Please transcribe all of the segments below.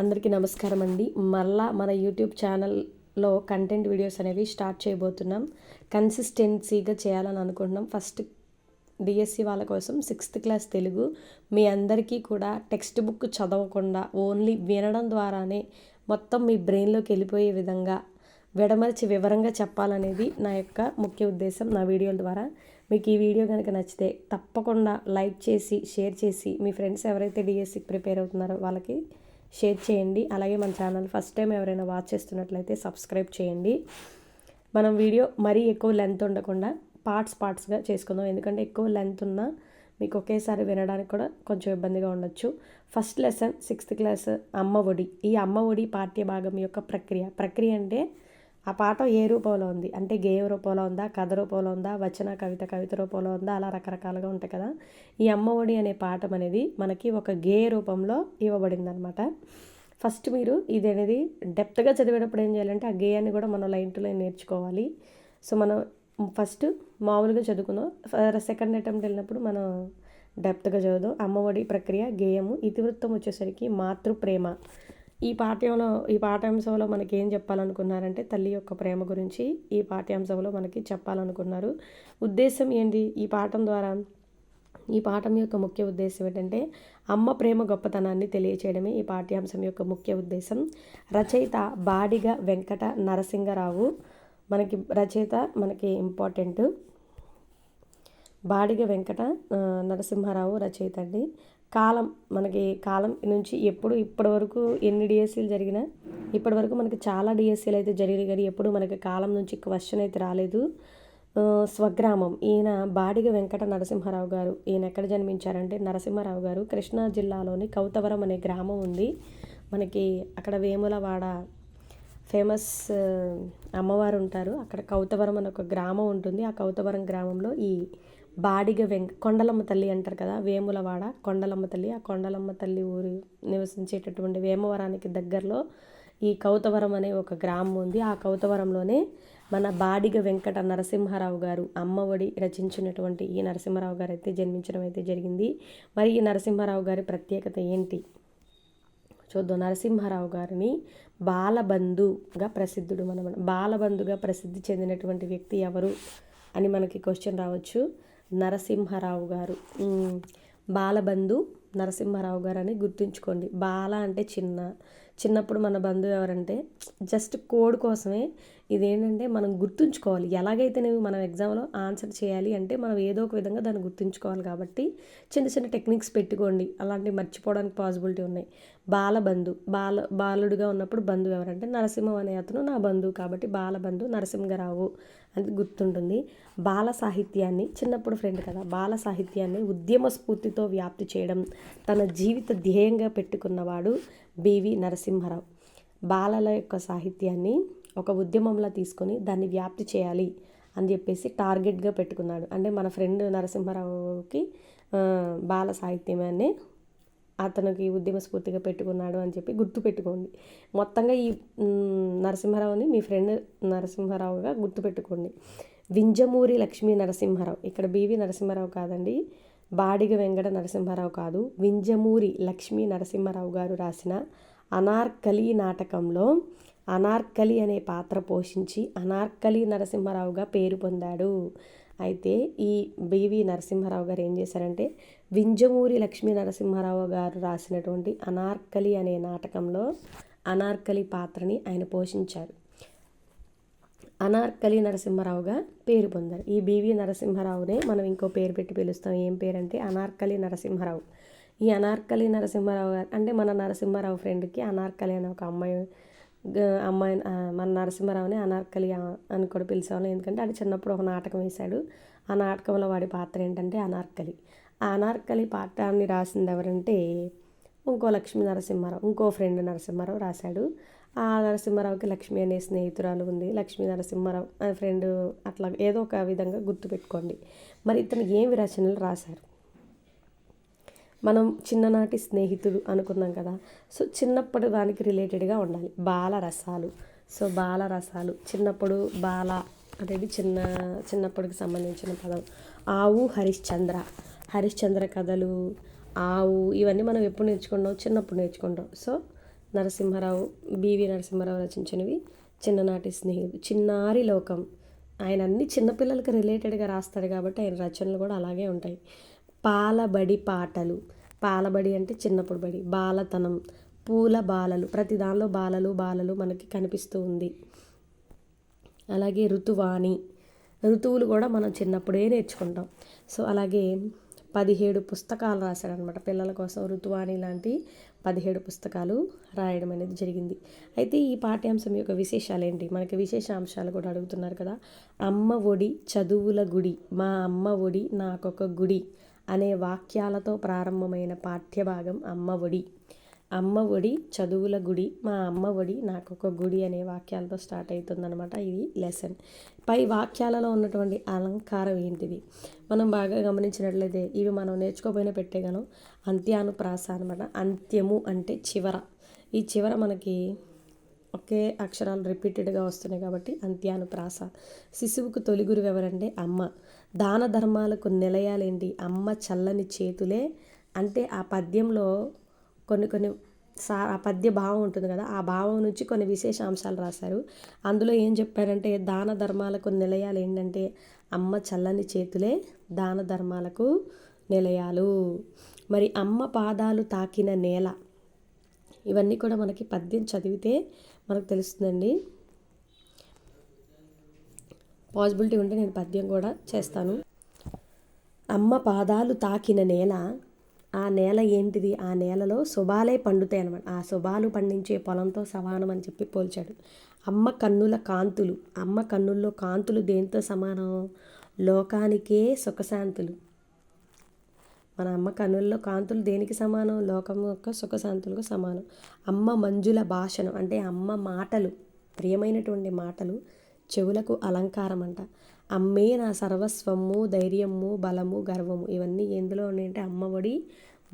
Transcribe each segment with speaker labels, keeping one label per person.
Speaker 1: అందరికీ నమస్కారం అండి. మళ్ళా మన యూట్యూబ్ ఛానల్లో కంటెంట్ వీడియోస్ అనేవి స్టార్ట్ చేయబోతున్నాం. కన్సిస్టెన్సీగా చేయాలని అనుకుంటున్నాం. ఫస్ట్ డిఎస్సి వాళ్ళ కోసం సిక్స్త్ క్లాస్ తెలుగు. మీ అందరికీ కూడా టెక్స్ట్ బుక్ చదవకుండా ఓన్లీ వినడం ద్వారానే మొత్తం మీ బ్రెయిన్లోకి వెళ్ళిపోయే విధంగా విడమరిచి వివరంగా చెప్పాలనేది నా యొక్క ముఖ్య ఉద్దేశం నా వీడియోల ద్వారా. మీకు ఈ వీడియో కనుక నచ్చితే తప్పకుండా లైక్ చేసి షేర్ చేసి మీ ఫ్రెండ్స్ ఎవరైతే డిఎస్సికి ప్రిపేర్ అవుతున్నారో వాళ్ళకి షేర్ చేయండి. అలాగే మన ఛానల్ ఫస్ట్ టైం ఎవరైనా వాచ్ చేస్తున్నట్లయితే సబ్స్క్రైబ్ చేయండి. మనం వీడియో మరీ ఎక్కువ లెంత్ ఉండకుండా పార్ట్స్ పార్ట్స్గా చేసుకుందాం. ఎందుకంటే ఎక్కువ లెంత్ ఉన్నా మీకు ఒకేసారి వినడానికి కూడా కొంచెం ఇబ్బందిగా ఉండొచ్చు. ఫస్ట్ లెసన్ సిక్స్త్ క్లాస్ అమ్మ ఒడి. ఈ అమ్మ ఒడి పాఠ్య భాగం యొక్క ప్రక్రియ. ప్రక్రియ అంటే ఆ పాఠం ఏ రూపంలో ఉంది? అంటే గేయం రూపంలో ఉందా? కథ రూపంలో ఉందా? వచన కవిత కవిత రూపంలో ఉందా? అలా రకరకాలుగా ఉంటాయి కదా. ఈ అమ్మఒడి అనే పాఠం అనేది మనకి ఒక గేయ రూపంలో ఇవ్వబడింది అనమాట ఫస్ట్ మీరు ఇది అనేది డెప్త్గా చదివేటప్పుడు ఏం చేయాలంటే ఆ గేయాన్ని కూడా మనం లైన్ టు లైన్ నేర్చుకోవాలి. సో మనం ఫస్ట్ మామూలుగా చదువుకుందాం. సెకండ్ అటెంప్ట్ వెళ్ళినప్పుడు మనం డెప్త్గా చదువుదాం. అమ్మఒడి ప్రక్రియ గేయము ఇతివృత్తం వచ్చేసరికి మాతృ ప్రేమ ఈ పాఠ్యంలో ఈ పాఠ్యాంశంలో మనకి ఏం చెప్పాలనుకున్నారంటే తల్లి యొక్క ప్రేమ గురించి ఈ పాఠ్యాంశంలో మనకి చెప్పాలనుకున్నారు. ఉద్దేశం ఏంటి? ఈ పాఠం ద్వారా ఈ పాఠం యొక్క ముఖ్య ఉద్దేశం ఏంటంటే అమ్మ ప్రేమ గొప్పతనాన్ని తెలియచేయడమే ఈ పాఠ్యాంశం యొక్క ముఖ్య ఉద్దేశం. రచయిత బాడిగ వెంకట నరసింగరావు మనకి రచయిత మనకి ఇంపార్టెంట్ బాడిగ వెంకట నరసింహారావు రచయిత అండి. కాలం మనకి కాలం నుంచి ఎప్పుడు ఇప్పటి వరకు ఎన్ని డిఎస్సీలు జరిగినా ఇప్పటి వరకు మనకి చాలా డిఎస్సీలు అయితే జరిగినాయి కానీ ఎప్పుడు మనకి కాలం నుంచి క్వశ్చన్ అయితే రాలేదు. స్వగ్రామం ఈయన బాడిగ వెంకట నరసింహారావు గారు ఈయన ఎక్కడ జన్మించారంటే నరసింహారావు గారు కృష్ణా జిల్లాలోని కౌతవరం అనే గ్రామం ఉంది. మనకి అక్కడ వేములవాడ ఫేమస్ అమ్మవారు ఉంటారు. అక్కడ కౌతవరం అనే ఒక గ్రామం ఉంటుంది. ఆ కౌతవరం గ్రామంలో ఈ బాడిగ వెంక కొండలమ్మ తల్లి అంటారు కదా వేములవాడ కొండలమ్మ తల్లి. ఆ కొండలమ్మ తల్లి ఊరు నివసించేటటువంటి వేమవరానికి దగ్గరలో ఈ కౌతవరం అనే ఒక గ్రామం ఉంది. ఆ కౌతవరంలోనే మన బాడిగ వెంకట నరసింహారావు గారు అమ్మఒడి రచించినటువంటి ఈ నరసింహారావు గారు అయితే జన్మించడం అయితే జరిగింది. మరి ఈ నరసింహారావు గారి ప్రత్యేకత ఏంటి? చూద్దాం. నరసింహారావు గారిని బాలబంధుగా ప్రసిద్ధుడు మనం బాలబంధుగా ప్రసిద్ధి చెందినటువంటి వ్యక్తి ఎవరు అని మనకి క్వశ్చన్ రావచ్చు. నరసింహారావు గారు. బాలబంధు నరసింహారావు గారు అని గుర్తుంచుకోండి. బాల అంటే చిన్న. చిన్నప్పుడు మన బంధువు ఎవరంటే జస్ట్ కోడ్ కోసమే ఇదేంటంటే మనం గుర్తుంచుకోవాలి. ఎలాగైతే మనం ఎగ్జామ్లో ఆన్సర్ చేయాలి అంటే మనం ఏదో ఒక విధంగా దాన్ని గుర్తుంచుకోవాలి కాబట్టి చిన్న చిన్న టెక్నిక్స్ పెట్టుకోండి. అలాంటివి మర్చిపోవడానికి పాసిబిలిటీ ఉన్నాయి. బాలబంధు బాల బాలుడుగా ఉన్నప్పుడు బంధువు ఎవరంటే నరసింహం అనే అతను నా బంధువు కాబట్టి బాలబంధు నరసింహరావు అది గుర్తుంటుంది. బాల సాహిత్యాన్ని చిన్నప్పుడు ఫ్రెండ్ కదా బాల సాహిత్యాన్ని ఉద్యమ స్ఫూర్తితో వ్యాప్తి చేయడం తన జీవిత ధ్యేయంగా పెట్టుకున్నవాడు బివి నరసింహారావు. బాలల యొక్క సాహిత్యాన్ని ఒక ఉద్యమంలా తీసుకొని దాన్ని వ్యాప్తి చేయాలి అని చెప్పేసి టార్గెట్గా పెట్టుకున్నాడు. అంటే మన ఫ్రెండ్ నరసింహారావుకి బాల సాహిత్యమే అతనికి ఉద్యమ స్ఫూర్తిగా పెట్టుకున్నాడు అని చెప్పి గుర్తు పెట్టుకోండి మొత్తంగా ఈ నరసింహారావుని మీ ఫ్రెండ్ నరసింహారావుగా గుర్తుపెట్టుకోండి. వింజమూరి లక్ష్మీ నరసింహారావు. ఇక్కడ బీవి నరసింహారావు కాదండి బాడిగ వెంకట నరసింహారావు కాదు. వింజమూరి లక్ష్మీ నరసింహారావు గారు రాసిన అనార్కలి నాటకంలో అనార్కలి అనే పాత్ర పోషించి అనార్కలి నరసింహారావుగా పేరు పొందాడు. అయితే ఈ బివి నరసింహారావు గారు ఏం చేశారంటే వింజమూరి లక్ష్మీ నరసింహారావు గారు రాసినటువంటి అనార్కలి అనే నాటకంలో అనార్కలి పాత్రని ఆయన పోషించారు. అనార్కలి నరసింహారావుగా పేరు పొందారు. ఈ బివి నరసింహారావునే మనం ఇంకో పేరు పెట్టి పిలుస్తాం. ఏం పేరంటే అనార్కలి నరసింహారావు. ఈ అనార్కలి నరసింహారావు గారు అంటే మన నరసింహారావు ఫ్రెండ్కి అనార్కలి అనే ఒక అమ్మాయి అమ్మాయి మన నరసింహరావుని అనార్కలి అని కూడా పిలిచేవాళ్ళం. ఎందుకంటే అది చిన్నప్పుడు ఒక నాటకం వేశాడు. ఆ నాటకంలో వాడి పాత్ర ఏంటంటే అనార్కలి. ఆ అనార్కలి పాత్రాన్ని రాసింది ఎవరంటే ఇంకో లక్ష్మీ నరసింహారావు ఇంకో ఫ్రెండ్ నరసింహారావు రాశాడు. ఆ నరసింహారావుకి లక్ష్మి అనే స్నేహితురాలు ఉంది. లక్ష్మీ నరసింహారావు ఫ్రెండ్ అట్లా ఏదో ఒక విధంగా గుర్తుపెట్టుకోండి మరి ఇతను ఏమి రచనలు రాశారు? మనం చిన్ననాటి స్నేహితులు అనుకున్నాం కదా. సో చిన్నప్పటి దానికి రిలేటెడ్గా ఉండాలి. బాల రసాలు సో బాల రసాలు చిన్నప్పుడు బాల అనేది చిన్న చిన్నప్పటికి సంబంధించిన పదం. ఆవు హరిశ్చంద్ర. హరిశ్చంద్ర కథలు ఆవు ఇవన్నీ మనం ఎప్పుడు నేర్చుకుంటాం? చిన్నప్పుడు నేర్చుకుంటాం. So Narasimharao B V Narasimharao రచించినవి చిన్ననాటి స్నేహితుడు చిన్నారి లోకం. ఆయన అన్ని చిన్నపిల్లలకి రిలేటెడ్గా రాస్తాడు కాబట్టి ఆయన రచనలు కూడా అలాగే ఉంటాయి. పాలబడి పాటలు. పాలబడి అంటే చిన్నప్పుడు బడి. బాలతనం. పూల బాలలు. ప్రతి దానిలో బాలలు బాలలు మనకి కనిపిస్తూ ఉంది. అలాగే ఋతువాణి. ఋతువులు కూడా మనం చిన్నప్పుడే నేర్చుకుంటాం. సో అలాగే పదిహేడు పుస్తకాలు రాశాడనమాట పిల్లల కోసం ఋతువాణి లాంటి పదిహేడు పుస్తకాలు రాయడం అనేది జరిగింది. అయితే ఈ పాఠ్యాంశం యొక్క విశేషాలు ఏంటి? మనకి విశేష అంశాలు కూడా అడుగుతున్నారు కదా. అమ్మ ఒడి చదువుల గుడి. మా అమ్మ ఒడి నాకొక గుడి. అనే వాక్యాలతో ప్రారంభమైన పాఠ్యభాగం అమ్మ ఒడి. అమ్మ ఒడి చదువుల గుడి. మా అమ్మ ఒడి నాకు ఒక గుడి అనే వాక్యాలతో స్టార్ట్ అవుతుందన్నమాట ఇది లెసన్ పై వాక్యాలలో ఉన్నటువంటి అలంకారం ఏంటిది? మనం బాగా గమనించినట్లయితే ఇవి మనం నేర్చుకోపోయినా పెట్టేగాను అంత్యానుప్రాస అనమాట అంత్యము అంటే చివర. ఈ చివర మనకి ఒకే అక్షరాలు రిపీటెడ్గా వస్తున్నాయి కాబట్టి అంత్యానుప్రాస శిశువుకు తొలి గురువు ఎవరంటే అమ్మ. దాన ధర్మాలకు నిలయాలేంటి? అమ్మ చల్లని చేతులే. అంటే ఆ పద్యంలో కొన్ని కొన్ని సా ఆ పద్య భావం ఉంటుంది కదా ఆ భావం నుంచి కొన్ని విశేష అంశాలు రాశారు. అందులో ఏం చెప్పారంటే దాన ధర్మాలకు నిలయాలు ఏంటంటే అమ్మ చల్లని చేతులే దాన ధర్మాలకు నిలయాలు. మరి అమ్మ పాదాలు తాకిన నేల ఇవన్నీ కూడా మనకి పద్యం చదివితే మనకు తెలుస్తుందండి. పాసిబిలిటీ ఉంటే నేను పద్యం కూడా చేస్తాను. అమ్మ పాదాలు తాకిన నేల ఆ నేల ఏంటిది? ఆ నేలలో శుభాలే పండుతాయి అనమాట ఆ శుభాలు పండించే పొలంతో సమానం అని చెప్పి పోల్చాడు. అమ్మ కన్నుల కాంతులు. అమ్మ కన్నుల్లో కాంతులు దేంతో సమానం? లోకానికే సుఖశాంతులు. మన అమ్మ కన్నుల్లో కాంతులు దేనికి సమానం? లోకం యొక్క సుఖశాంతులకు సమానం. అమ్మ మంజుల భాషను అంటే అమ్మ మాటలు ప్రియమైనటువంటి మాటలు చెవులకు అలంకారం అంట అమ్మే నా సర్వస్వము ధైర్యము బలము గర్వము ఇవన్నీ ఎందులో ఉన్నాయంటే అమ్మఒడి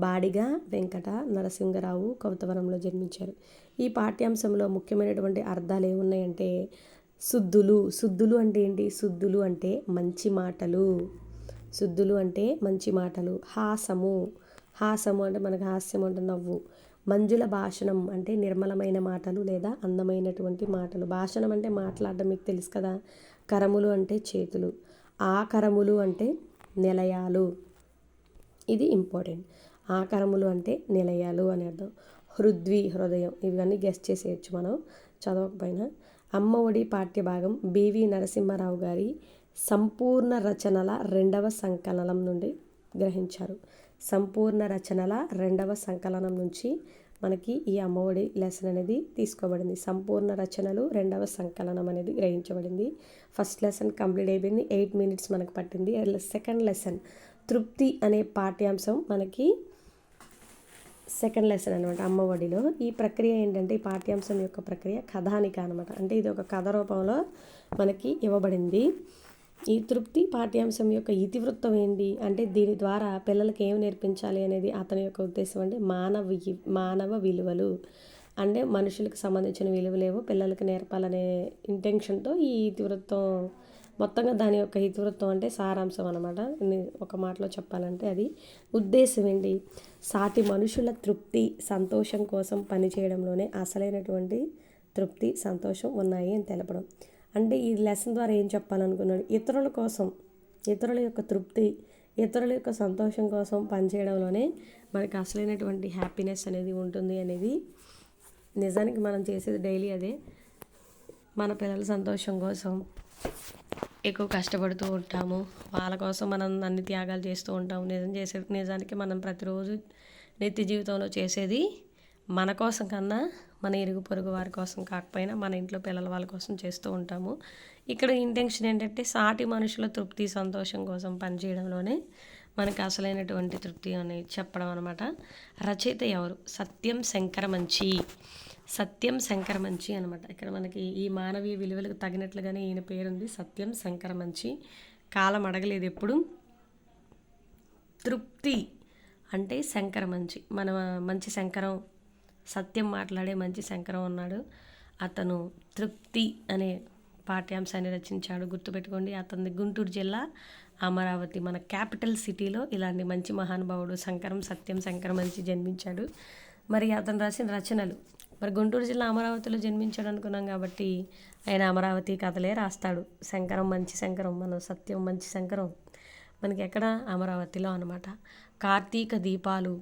Speaker 1: బాడిగా వెంకట నరసింహరావు కౌతవరంలో జన్మించారు. ఈ పాఠ్యాంశంలో ముఖ్యమైనటువంటి అర్థాలు ఏమున్నాయంటే శుద్ధులు. శుద్ధులు అంటే ఏంటి? శుద్ధులు అంటే మంచి మాటలు. శుద్ధులు అంటే మంచి మాటలు. హాసము. హాసము అంటే మనకు హాస్యం అంటే నవ్వు. మంజుల భాషణం అంటే నిర్మలమైన మాటలు లేదా అందమైనటువంటి మాటలు. భాషణం అంటే మాట్లాడడం మీకు తెలుసు కదా. కరములు అంటే చేతులు. ఆకరములు అంటే నిలయాలు. ఇది ఇంపార్టెంట్. ఆకరములు అంటే నిలయాలు అని అర్థం. హృద్వి హృదయం ఇవన్నీ గెస్ట్ చేసేయచ్చు మనం చదవకపోయినా. అమ్మ ఒడి పాఠ్యభాగం బివి నరసింహారావు గారి సంపూర్ణ రచనల రెండవ సంకలనం నుండి గ్రహించారు. సంపూర్ణ రచనల రెండవ సంకలనం నుంచి మనకి ఈ అమ్మఒడి లెసన్ అనేది తీసుకోబడింది. సంపూర్ణ రచనలు రెండవ సంకలనం అనేది గ్రహించబడింది. ఫస్ట్ లెసన్ కంప్లీట్ అయిపోయింది. ఎయిట్ మినిట్స్ మనకు పట్టింది. సెకండ్ లెసన్ తృప్తి అనే పాఠ్యాంశం మనకి సెకండ్ లెసన్ అనమాట అమ్మఒడిలో. ఈ ప్రక్రియ ఏంటంటే ఈ పాఠ్యాంశం యొక్క ప్రక్రియ కథానిక అనమాట అంటే ఇది ఒక కథ రూపంలో మనకి ఇవ్వబడింది. ఈ తృప్తి పాఠ్యాంశం యొక్క ఇతివృత్తం ఏంటి? అంటే దీని ద్వారా పిల్లలకి ఏం నేర్పించాలి అనేది అతని యొక్క ఉద్దేశం అంటే మానవ మానవ విలువలు. అంటే మనుషులకు సంబంధించిన విలువలేవో పిల్లలకి నేర్పాలనే ఇంటెన్షన్తో ఈ ఇతివృత్తం మొత్తంగా దాని యొక్క ఇతివృత్తం అంటే సారాంశం అనమాట ఒక మాటలో చెప్పాలంటే అది. ఉద్దేశం ఏంటి? సాటి మనుషుల తృప్తి సంతోషం కోసం పనిచేయడంలోనే అసలైనటువంటి తృప్తి సంతోషం ఉన్నాయి అని తెలపడం. అంటే ఈ లెసన్ ద్వారా ఏం చెప్పాలనుకున్నాడు? ఇతరుల కోసం ఇతరుల యొక్క తృప్తి ఇతరుల యొక్క సంతోషం కోసం పనిచేయడంలోనే మనకి అసలైనటువంటి హ్యాపీనెస్ అనేది ఉంటుంది అనేది నిజానికి మనం చేసేది డైలీ అదే. మన పిల్లల సంతోషం కోసం ఎక్కువ కష్టపడుతూ ఉంటాము. వాళ్ళ కోసం మనం అన్ని త్యాగాలు చేస్తూ ఉంటాము. నిజం చేసే నిజానికి మనం ప్రతిరోజు నిత్య జీవితంలో చేసేది మన కోసం కన్నా మన ఇరుగు పొరుగు వారి కోసం కాకపోయినా మన ఇంట్లో పిల్లల వాళ్ళ కోసం చేస్తూ ఉంటాము. ఇక్కడ ఇంటెన్షన్ ఏంటంటే సాటి మనుషుల తృప్తి సంతోషం కోసం పనిచేయడంలోనే మనకు అసలైనటువంటి తృప్తి అని చెప్పడం అనమాట రచయిత ఎవరు? సత్యం శంకరమంచి. సత్యం శంకరమంచి అనమాట ఇక్కడ మనకి ఈ మానవీయ విలువలకు తగినట్లుగానే ఈయన పేరుంది సత్యం శంకరమంచి. కాలం అడగలేదు ఎప్పుడు. తృప్తి అంటే శంకరమంచి. మన మంచి శంకరం సత్యం మాట్లాడే మంచి శంకరం ఉన్నాడు. అతను తృప్తి అనే పాఠ్యాంశాన్ని రచించాడు. గుర్తుపెట్టుకోండి అతని గుంటూరు జిల్లా అమరావతి. మన క్యాపిటల్ సిటీలో ఇలాంటి మంచి మహానుభావుడు శంకరం సత్యం శంకరం మంచి జన్మించాడు. మరి అతను రాసిన రచనలు. మరి గుంటూరు జిల్లా అమరావతిలో జన్మించాడు అనుకున్నాం కాబట్టి ఆయన అమరావతి కథలే రాస్తాడు. శంకరం మంచి శంకరం మన సత్యం మంచి శంకరం. మనకి ఎక్కడ అమరావతిలో అనమాట కార్తీక దీపాలు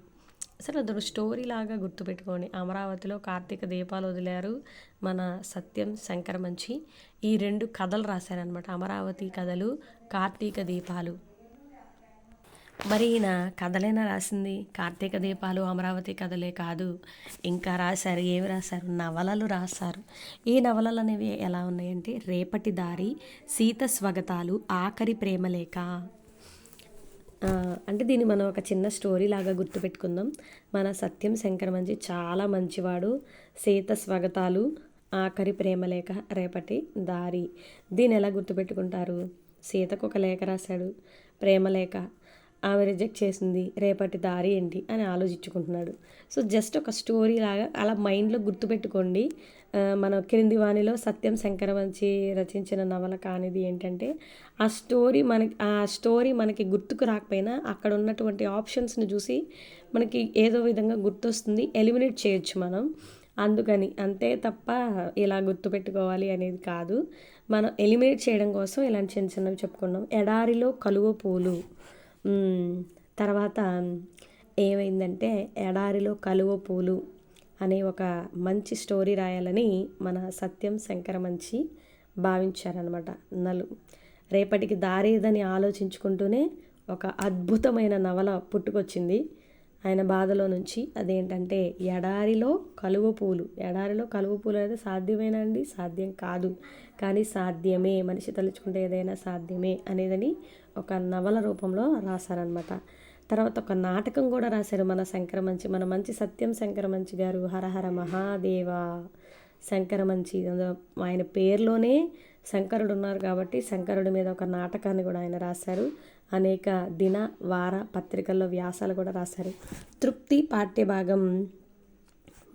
Speaker 1: అసలు అదొక స్టోరీ లాగా గుర్తుపెట్టుకోండి. అమరావతిలో కార్తీక దీపాలు వదిలారు మన సత్యం శంకర్ మంచి. ఈ రెండు కథలు రాశారనమాట అమరావతి కథలు కార్తీక దీపాలు. మరి ఈయన కథలైనా రాసింది? కార్తీక దీపాలు అమరావతి కథలే కాదు. ఇంకా రాశారు ఏమి రాశారు? నవలలు రాశారు. ఈ నవలలు అనేవి ఎలా ఉన్నాయంటే రేపటి దారి సీత స్వగతాలు ఆఖరి ప్రేమలేఖ అంటే దీన్ని మనం ఒక చిన్న స్టోరీ లాగా గుర్తుపెట్టుకుందాం. మన సత్యం శంకర్ మంచి చాలా మంచివాడు. సీత స్వాగతాలు. ఆఖరి ప్రేమలేఖ రేపటి దారి. దీన్ని ఎలా గుర్తుపెట్టుకుంటారు? సీతకు ఒక లేఖ రాశాడు. ప్రేమలేఖ ఆమె రిజెక్ట్ చేసింది. రేపటి దారి ఏంటి? అని ఆలోచించుకుంటున్నాడు. సో జస్ట్ ఒక స్టోరీ లాగా అలా మైండ్లో గుర్తుపెట్టుకోండి. మన క్రింది వాణిలో సత్యం శంకరవంచి రచించిన నవల కానిది ఏంటంటే ఆ స్టోరీ మనకి ఆ స్టోరీ మనకి గుర్తుకు రాకపోయినా అక్కడ ఉన్నటువంటి ఆప్షన్స్ని చూసి మనకి ఏదో విధంగా గుర్తొస్తుంది. ఎలిమినేట్ చేయొచ్చు మనం. అందుకని అంతే తప్ప ఇలా గుర్తుపెట్టుకోవాలి అనేది కాదు. మనం ఎలిమినేట్ చేయడం కోసం ఇలాంటి చిన్న చిన్నవి చెప్పుకున్నాం. ఎడారిలో కలువ పూలు. తర్వాత ఏమైందంటే ఎడారిలో కలువ పూలు అనే ఒక మంచి స్టోరీ రాయాలని మన సత్యం శంకర మంచి భావించారనమాట నలు. రేపటికి దారేదని ఆలోచించుకుంటూనే ఒక అద్భుతమైన నవల పుట్టుకొచ్చింది. ఆయన బాధలో నుంచి అదేంటంటే ఎడారిలో కలువ పూలు. ఎడారిలో కలువ పూలు అనేది సాధ్యమేనా అండి? సాధ్యం కాదు. కానీ సాధ్యమే. మనిషి తలుచుకుంటే ఏదైనా సాధ్యమే అనేదని ఒక నవల రూపంలో రాశారనమాట తర్వాత ఒక నాటకం కూడా రాశారు మన శంకర మంచి మన మంచి సత్యం శంకర మంచి గారు హరహర మహాదేవ శంకర మంచి ఆయన పేరులోనే శంకరుడు ఉన్నారు కాబట్టి శంకరుడి మీద ఒక నాటకాన్ని కూడా ఆయన రాశారు. అనేక దిన వార పత్రికల్లో వ్యాసాలు కూడా రాశారు. తృప్తి పాఠ్యభాగం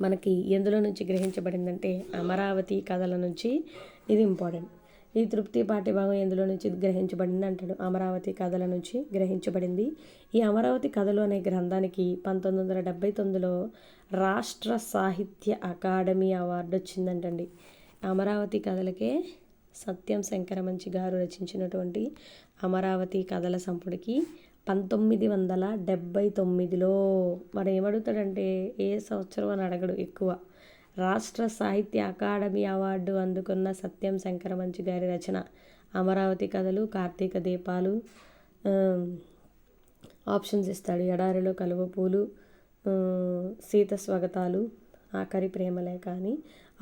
Speaker 1: మనకి ఎందులో నుంచి గ్రహించబడిందంటే అమరావతి కథల నుంచి ఇది ఇంపార్టెంట్. ఈ తృప్తి పాఠ్యభాగం ఎందులో నుంచి గ్రహించబడింది అంటాడు? అమరావతి కథల నుంచి గ్రహించబడింది. ఈ అమరావతి కథలు అనే గ్రంథానికి పంతొమ్మిది వందల డెబ్బై తొమ్మిదిలో రాష్ట్ర సాహిత్య అకాడమీ అవార్డు వచ్చిందంటండి. అమరావతి కథలకే సత్యం శంకరమంచి గారు రచించినటువంటి అమరావతి కథల సంపుడికి పంతొమ్మిది వందల డెబ్బై తొమ్మిదిలో మరి ఏమడుగుతాడంటే ఏ సంవత్సరం అని అడగడు ఎక్కువ. రాష్ట్ర సాహిత్య అకాడమీ అవార్డు అందుకున్న సత్యం శంకరమంచి గారి రచన అమరావతి కథలు కార్తీక దీపాలు ఆప్షన్స్ ఇస్తాడు. ఎడారిలో కలువ పూలు సీత స్వాగతాలు ఆఖరి ప్రేమలే కానీ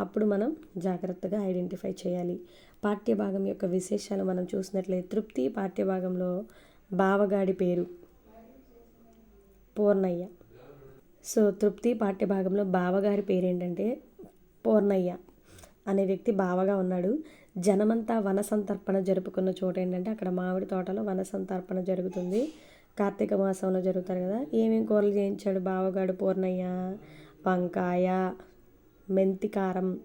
Speaker 1: అప్పుడు మనం జాగ్రత్తగా ఐడెంటిఫై చేయాలి. పాఠ్యభాగం యొక్క విశేషాలు మనం చూసినట్లయితే తృప్తి పాఠ్యభాగంలో బావగాడి పేరు పూర్ణయ్య. సో తృప్తి పాఠ్యభాగంలో బావగారి పేరేంటంటే పూర్ణయ్య అనే వ్యక్తి బావగా ఉన్నాడు. జనమంతా వన సంతర్పణ జరుపుకున్న చోట ఏంటంటే అక్కడ మామిడి తోటలో వనసంతర్పణ జరుగుతుంది. కార్తీక మాసంలో జరుగుతారు కదా. ఏమేమి కూరలు చేయించాడు బావగాడు పూర్ణయ్య? వంకాయ మెంతికారం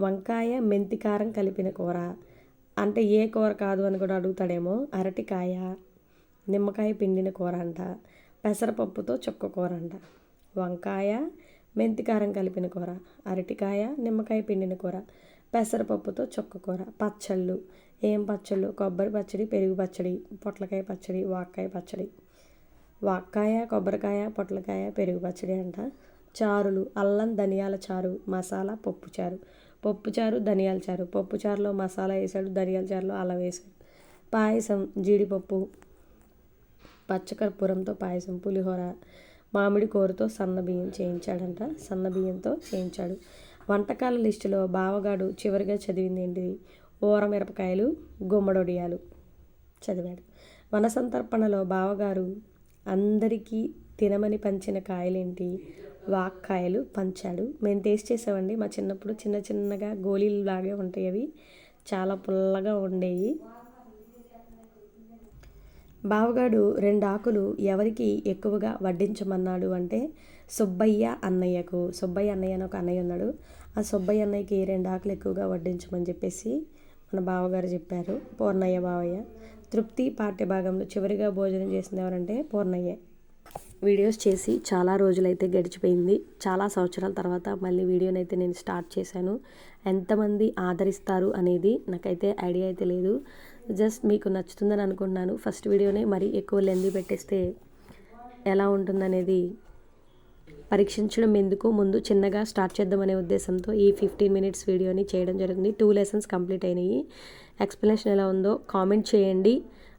Speaker 1: వంకాయ మెంతికారం కలిపిన కూర. అంటే ఏ కూర కాదు అని కూడా అడుగుతాడేమో అరటికాయ నిమ్మకాయ పిండిన కూర అంట పెసరపప్పుతో చుక్క కూర అంట. వంకాయ మెంతికారం కలిపిన కూర అరటికాయ నిమ్మకాయ పిండిన కూర పెసరపప్పుతో చుక్క కూర పచ్చళ్ళు. ఏం పచ్చళ్ళు? కొబ్బరి పచ్చడి పెరుగు పచ్చడి పొట్లకాయ పచ్చడి వాక్కాయ పచ్చడి. వాక్కాయ కొబ్బరికాయ పొట్లకాయ పెరుగు పచ్చడి అంట. చారులు అల్లం ధనియాల చారు మసాలా పప్పు చారు. పప్పు చారు ధనియాల చారు. పప్పు చారులో మసాలా వేసాడు ధనియాల చారులో అల్లం వేసాడు పాయసం జీడిపప్పు పచ్చకర్పూరంతో పాయసం పులిహోర మామిడి కూరతో సన్న బియ్యం చేయించాడంట. సన్న బియ్యంతో చేయించాడు. వంటకాల లిస్టులో బావగాడు చివరిగా చదివింది ఏంటిది? ఊర మిరపకాయలు గుమ్మడొడియాలు చదివాడు. వనసంతర్పణలో బావగారు అందరికీ తినమని పంచిన కాయలేంటి? వాక్కాయలు పంచాడు మేము టేస్ట్ చేసామండి మా చిన్నప్పుడు చిన్న చిన్నగా గోళీలు లాగే ఉంటాయి అవి. చాలా పుల్లగా ఉండేవి బావగాడు రెండు ఆకులు ఎవరికి ఎక్కువగా వడ్డించమన్నాడు అంటే సుబ్బయ్య అన్నయ్యకు. సుబ్బయ్య అన్నయ్య అని ఒక అన్నయ్య ఉన్నాడు. ఆ సుబ్బయ్య అన్నయ్యకి రెండు ఆకులు ఎక్కువగా వడ్డించమని చెప్పేసి మన బావగారు చెప్పారు. పూర్ణయ్య బావయ్య. తృప్తి పాఠ్యభాగంలో చివరిగా భోజనం చేసింది ఎవరంటే పూర్ణయ్య. వీడియోస్ చేసి చాలా రోజులైతే గడిచిపోయింది. చాలా సంవత్సరాల తర్వాత మళ్ళీ వీడియోనైతే నేను స్టార్ట్ చేశాను. ఎంతమంది ఆదరిస్తారు అనేది నాకైతే ఐడియా అయితే లేదు. జస్ట్ మీకు నచ్చుతుందని అనుకుంటున్నాను. ఫస్ట్ వీడియోనే మరి ఎక్కువ లెంది పెట్టేస్తే ఎలా ఉంటుందనేది పరీక్షించడం ఎందుకు? ముందు చిన్నగా స్టార్ట్ చేద్దామనే ఉద్దేశంతో ఈ ఫిఫ్టీన్ మినిట్స్ వీడియోని చేయడం జరిగింది. టూ లెసన్స్ కంప్లీట్ అయినాయి. ఎక్స్ప్లెనేషన్ ఎలా ఉందో కామెంట్ చేయండి.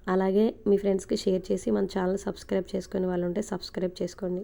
Speaker 1: అలాగే మీ ఫ్రెండ్స్కి షేర్ చేసి మన ఛానల్ సబ్స్క్రైబ్ చేసుకునే వాళ్ళు ఉంటే సబ్స్క్రైబ్ చేసుకోండి.